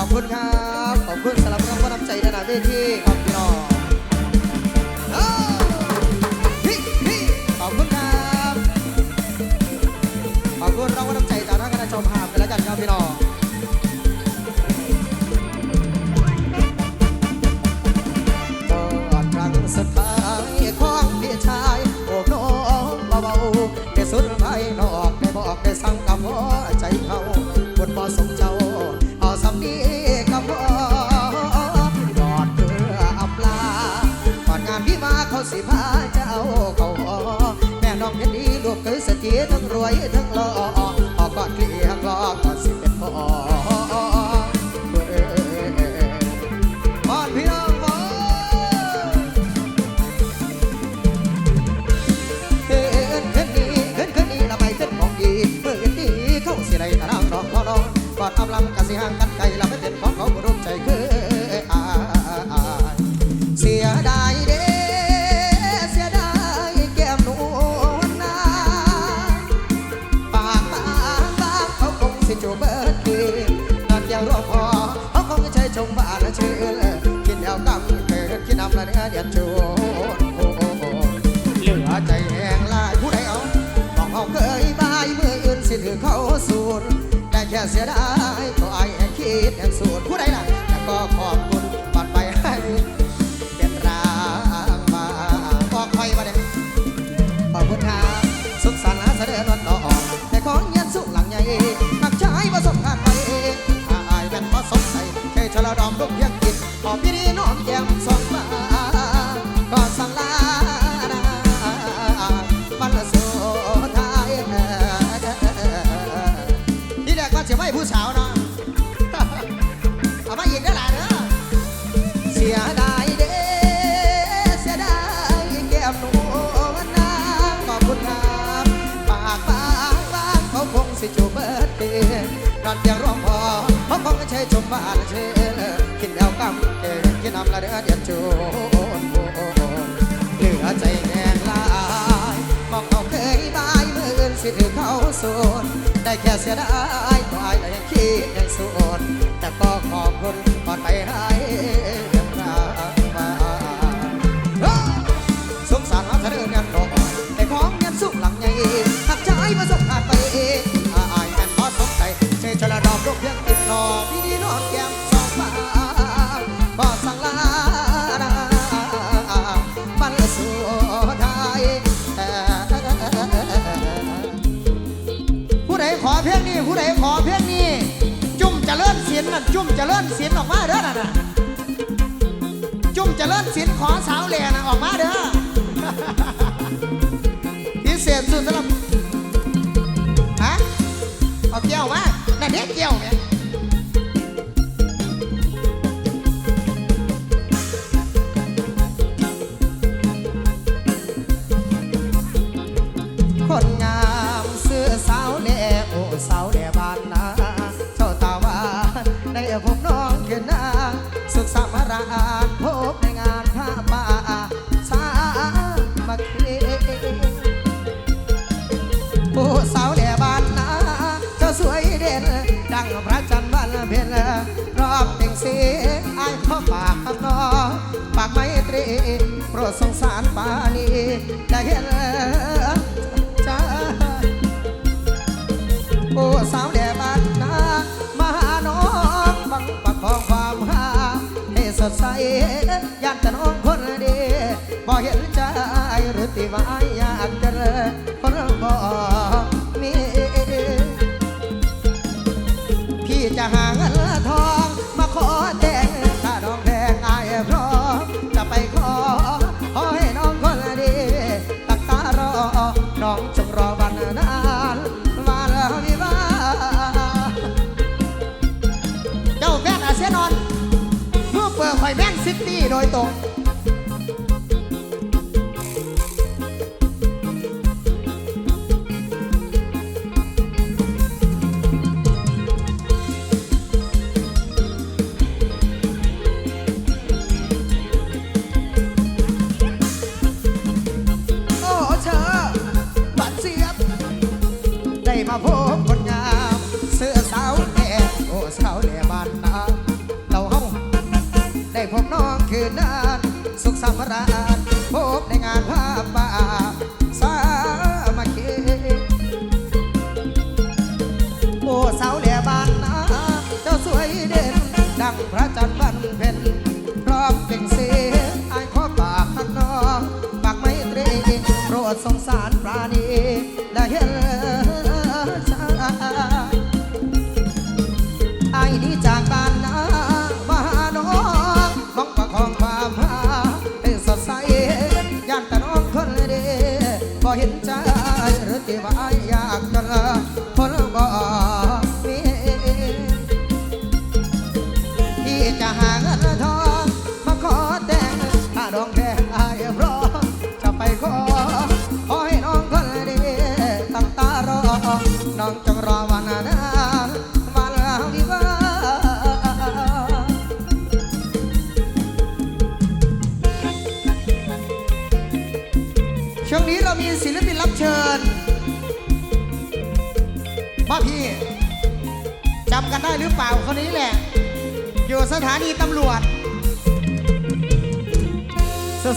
อบคุณครับ ขอบคุณสำหรับรางวัลน้ำใจในหน้าเวที วยทั้งหล่อออกกอดเกลียงรอกก็สิเป็นพ่อเอ้ยพอดพี่น้องบ่เกินขึ้นนี้ขึ้นขึ้นนี้ละไปขึ้นของอีเมื่อกันนี้เข้าสิไรตารางรองพอนอนกอดอำลำกะสิห่างกัน สูดแต่แค่เสียดายตัวไอ้แห่งคิดแห่งสูดผู้ใดล่ะแต่ก็ขอบคุณ สาวเนาะเอามาอีกได้หลายเด้อเสียดายเด้เสียดายแก้มหนูนะขอบคุณครับปากบางบางเขาคงสิจูบเบิดเดือนอนเพียงร้องพอเขาคงใช้ชมบ้านเชื่อกินแล้วกำเกินกินน้ำละเดือเดียนจูนเหลือใจแห้งลายบอกเขาเคยบายมืออื่นสิถือเขาสูน ได้แค่เสียดายตัวไอ้แต่ยังคิดยังสูนแต่ก็ขอบคุณก่อนไปให้เรื่องราวมาสงสารว่าเธอเดินกันดอกแต่ของยันสุขหลังใหญ่หักใจมาส่งผ่านไปอายแม่นพอสนใจเชยชละดอกลูกเพียงติดนอพี่นี่นอนแก้ม นศิลน่ะจุ่มจะเลื่อนศิลออกมาเด้อน่ะน่ะจุ่มจะเลื่อนศิลขอสาวเหล่น่ะออกมาเด้อพิเศษสุดสำหรับฮะเอาเกี่ยวมานั่นเด็กเกี่ยวเนี่ย โอ้สาวแด่บ้านนามาหาน้องฟังปักคองความหาให้สดใสยันแต่น้องคนดีบ่เห็นใจหรือติว่าอยากเจอางพระจันทร์บ้นเพ็ญ เปล่าคนนี้แหละ อยู่สถานีตำรวจ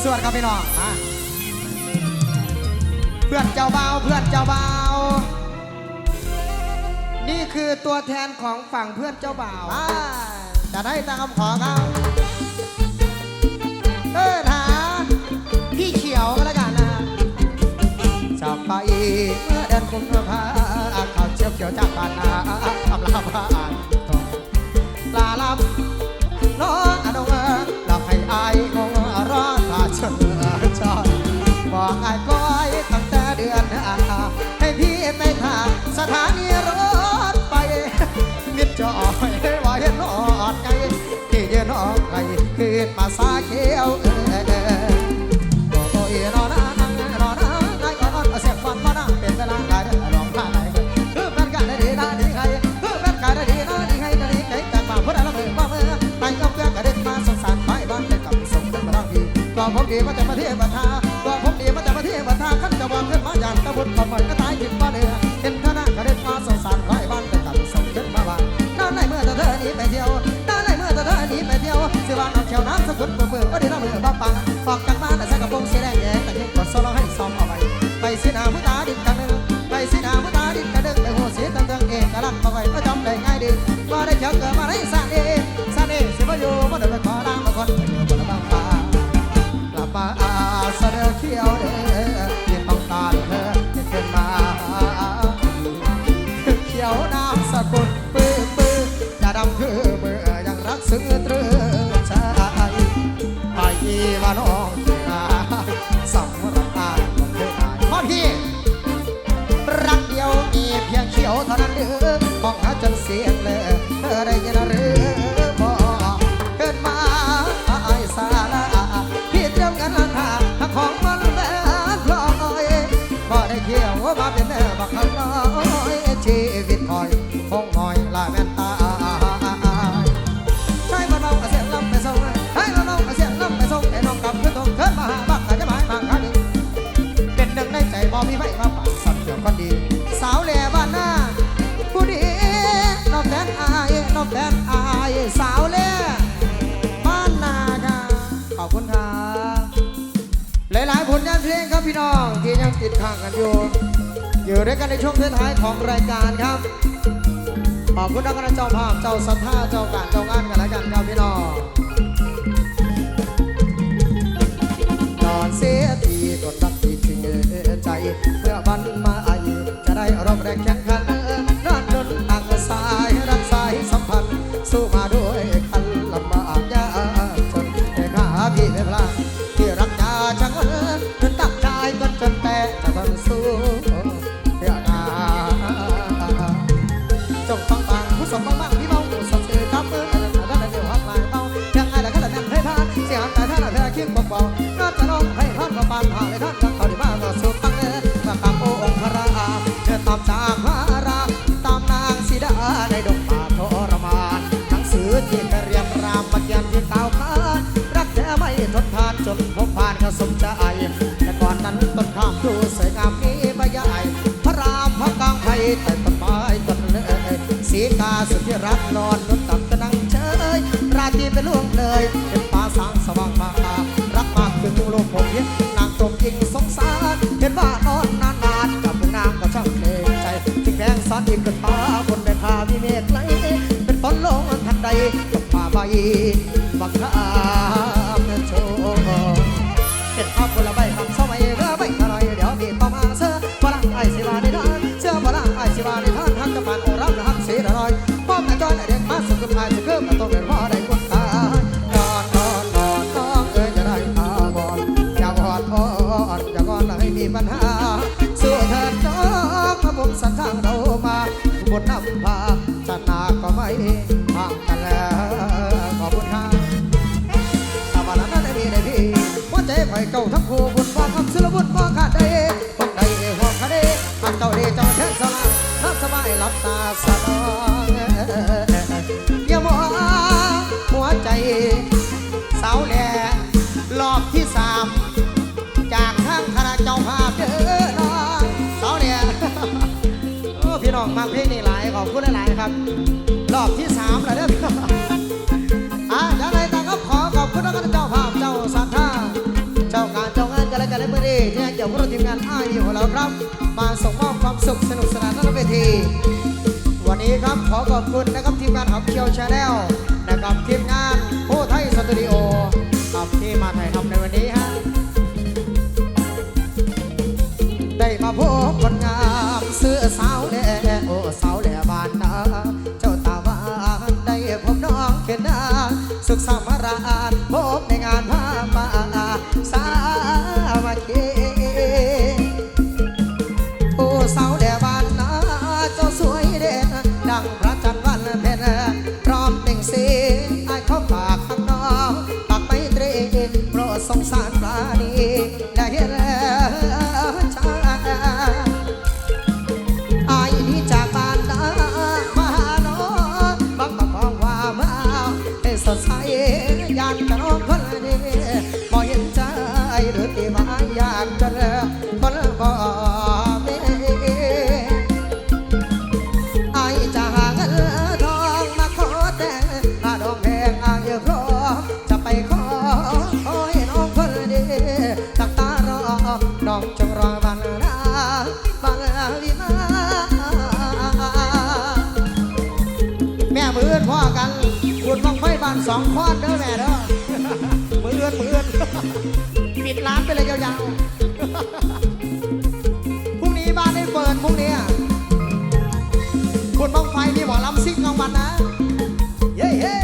สวดๆครับพี่น้องเพื่อนเจ้าเบาเพื่อนเจ้าเบานี่คือตัวแทนของฝั่งเพื่อนเจ้าเบาวจะได้ตามคำขอเขาเออหาพี่เขียวก็แล้วกันนะจากไปเมื่อเดือนกุมภาพันธ์ข่าวเชียวเขียวจากบ้านนา ก็ผมดีมาจากประเทศบัทาก็ผมดีมาจากประเทศบัทาขั้นจะบอกขึ้นมาอย่างตะบุญก็ปล่อก็ตายกินปลาเนือเห็นท่านะก็เด็ดมาสงสารร้อยบ้านแต่กับส่งขึ้นมาบ้านตอนไหนเมื่อเธอหนีไปเที่ยวตานไหนเมื่อเธอหนีไปเที่ยวเสิบ้านเอาเชียวน้ำ สียงเลย ดข้างกันอยู่ อยู่ด้วยกันในช่วงท้ายของรายการครับ ขอบคุณนักการเจ้าภาพ เจ้าสัทธา เจ้าการเจ้างานกันแล้วกันครับพี่น้องนอนเสียทีกดรักทีจริงใจ เพื่อบันมาอายุจะได้รบแรงแข็ง แต่ต้นไม้ต้นเลยสีกาสุดที่รักนอน memoria. องมาเพลงนี้หลายขอบคุณหลายๆครับ รอบที่สามแล้วเด้ออะยังไงต่างก็ขอขอบคุณนักเจ้าภาพเจ้าศรัทธาเจ้าการเจ้างานกันแล้กันใเมื่อดีที่เกี่ยวกับทีมงานอ้ายอยู่ของเราครับ มาส่งมอบความสุขสนุกสนานนั่นเวทีวันนี้ครับขอขอบคุณนะครับทีมงานหอมเคียวชาแนลนะครับทีมงานโพไทยสตูดิโอครับที่มาถ่ายทำในวันนี้ฮะได้มาพบคนงามเสื้อสาวแดง องข้อนเด้อแม่เด้อมือเอื้อนมือเอื้อนปิดร้านไปเลยยาวๆพรุ่งนี้บ้านได้เปิดพรุ่งนี้คุณบ้องไฟมีหมอลำซิ่งกลางวันนะ เย้เย้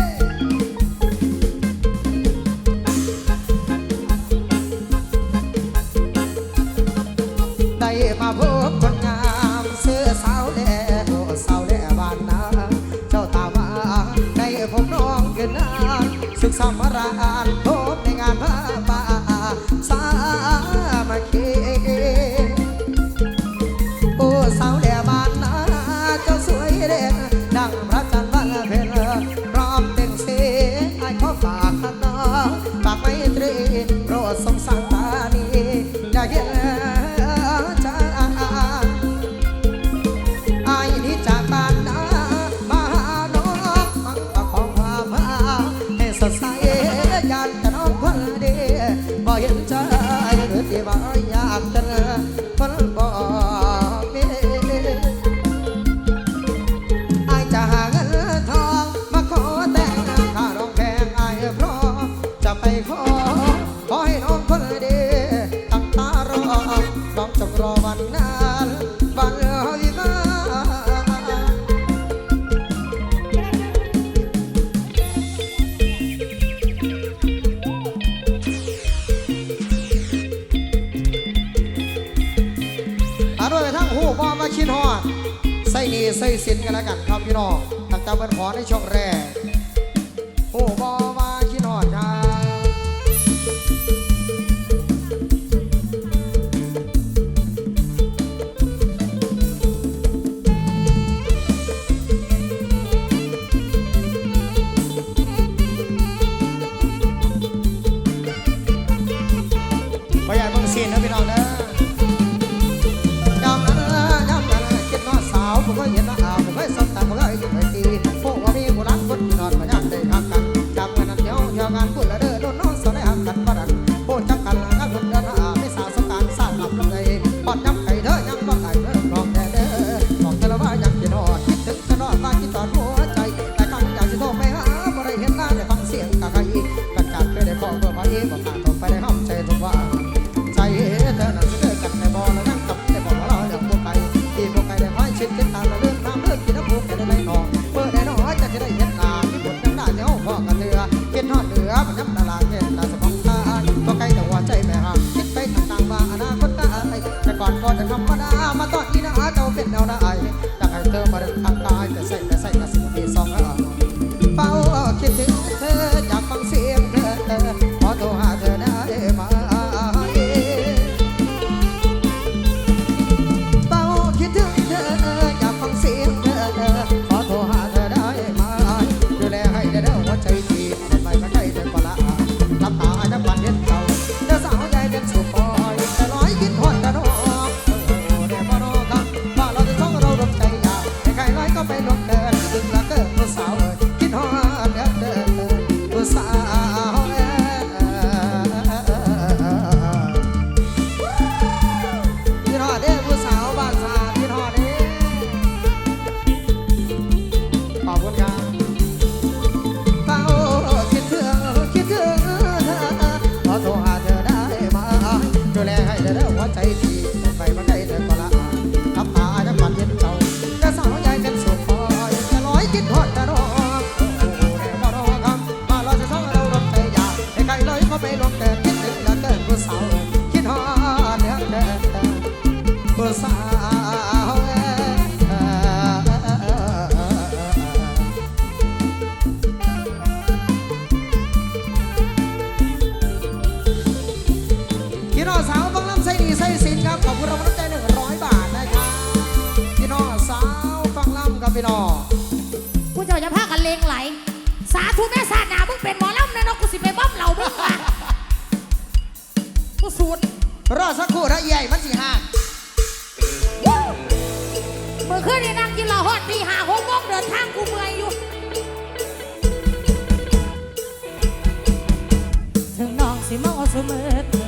ได้มาพบคน ครับพี่น้องตั้งแต่เพิ่นขอในช่องแรก สาวบังลำไส้ดีไส้สินครับขอบคุณเราน้ำใจหนึ่งร้อยบาทนะครับพี่นอสาวบังลำครับพี่นองกูเจ้าจะพากัเลงไหล สาธุแม่สาดหนามึงเป็นหมอลำนะเนาะกูสิไปบ้อมเหล่ามึงว่ะกูสูดรอสักครู่ระใหญ่มันสิห้าเมื่อคืนนี่นั่งกินเหาฮอดตีหาหกโมงเดินทางกูเมื่อยู่ถึงน้องสิมาเสมอ